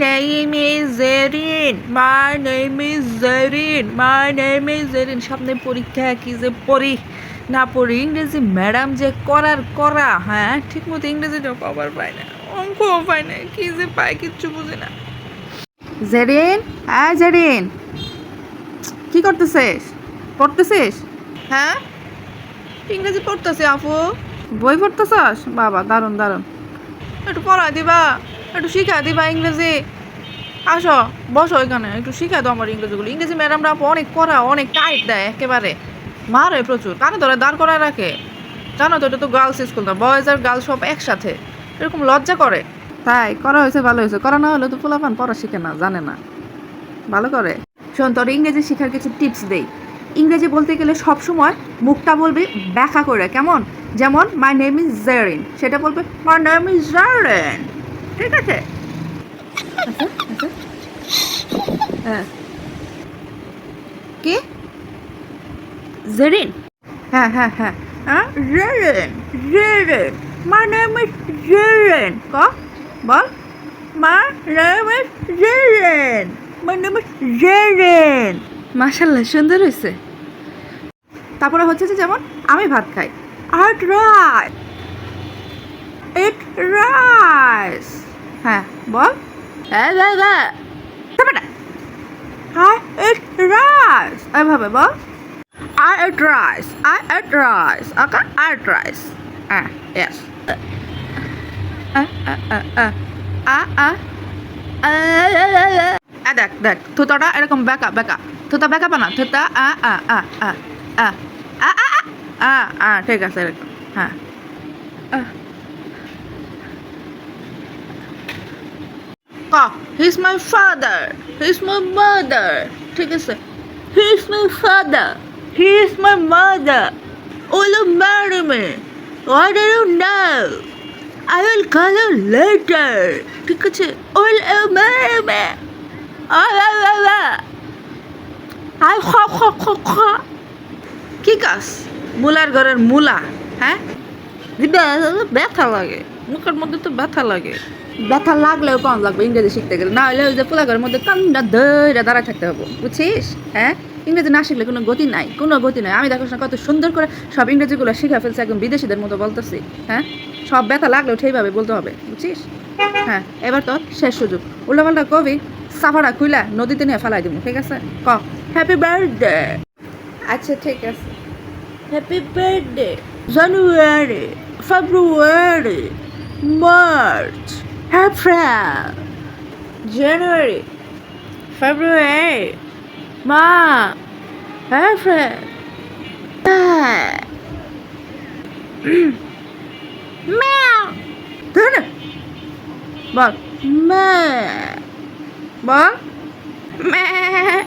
name is Zerin. My name is Zerin. My name is Zerin. সামনে পরীক্ষা কি যে পড়ি? না পড়ি, ইংরেজি ম্যাডাম যে করার করা হ্যাঁ? ঠিক মতো ইংরেজিটাও কভার পায় না। অঙ্কও পায় না, কি যে পায় কিচ্ছু বুঝি না। জেরিন হ্যাঁ জেরিন কি করতেছিস? পড়তেছিস? হ্যাঁ? ইংরেজি পড়তেছি, আপু। বই পড়তেছস? বাবা, দারুণ দারুণ। একটু পড়াই দিবা। একটু শিখাই দিবা ইংরেজি। আসো, বসো এখানে, একটু শিখাই দাও আমার ইংরেজিগুলো। ইংরেজি ম্যাডামরা অনেক করা অনেক টাইট দেয় একেবারে। মারে প্রচুর, কানে ধরে দাঁড় করায় রাখে। জানো তো, এটা তো গার্লস স্কুল না বয়েজ আর গার্লস সব একসাথে। এরকম লজ্জা করে। তাই, করা হয়েছে, ভালো হয়েছে। করা না হলে তো পোলাপান পড়া শিখে না, জানে না। ভালো করে। শোন, তোর ইংরেজি শেখার কিছু টিপস দেই। ইংরেজি বলতে গেলে সব সময় মুখটা বলবি ব্যাখ্যা করে, কেমন? যেমন মাই নেম ইজ জেরিন সেটা বলবে মাই নেম ইজ জেরিন ঠিক আছে? আচ্ছা, আচ্ছা। হ্যাঁ। কি? জেরিন? হ্যাঁ হ্যাঁ হ্যাঁ। হ্যাঁ Jerin Jerin. My name is Jerin. ক? বল। My name is Jerin. My name is Jerin. মাশাল্লাহ সুন্দর হয়েছে তারপরে হচ্ছে যে যেমন আমি ভাত খাই। আট রাইস ইট রাইস হ্যাঁ বল হ্যাঁ দাদা তারপরে I eat rice. এভাবে বল I eat rice. I eat rice. Okay? I eat rice. Ah, yes. Ah, ah, ah, ah. Ah, ah. আ দেখ দেখ থুতাটা এরকম বেকা বেকা থুতা বেকা পানা থুতা আ আ আ আ আ আ আ আ আ ঠিক আছে এরকম হ্যাঁ ক his my father his my mother ঠিক আছে he is my father he is my mother you marry me? Why do you know? I will call you later. ঠিক আছে? Ah, la, la, la. আই খ খ খ খ কি কাজ মুলার ঘরের মুলা হ্যাঁ ব্যথা লাগে মুখের মধ্যে তো ব্যথা লাগে ব্যথা লাগলেও কম লাগবে ইংরেজি শিখতে গেলে। না হলে ওই যে পোলা ঘরের মধ্যে কান্না ধৈর্য দাঁড়ায় থাকতে হবে, বুঝছিস? হ্যাঁ? ইংরেজি না শিখলে কোনো গতি নাই, কোনো গতি নাই। আমি দেখো কত সুন্দর করে সব ইংরেজিগুলো শিখে ফেলছে একদম বিদেশিদের মতো বলতেছি হ্যাঁ? সব ব্যথা লাগলেও ঠিকভাবে বলতে হবে, বুঝছিস? হ্যাঁ এবার তোর শেষ সুযোগ। উল্টাপাল্টা কবি, সাফারা খুইলা নদীতে নিয়ে ফেলাই দিব ঠিক আছে? ক হ্যাপি বার্থডে আচ্ছা ঠিক আছে। Happy birthday January February March April, January, February, March, April, May, Meow. Thế này. Bật. Mẹ. Bật. Mẹ.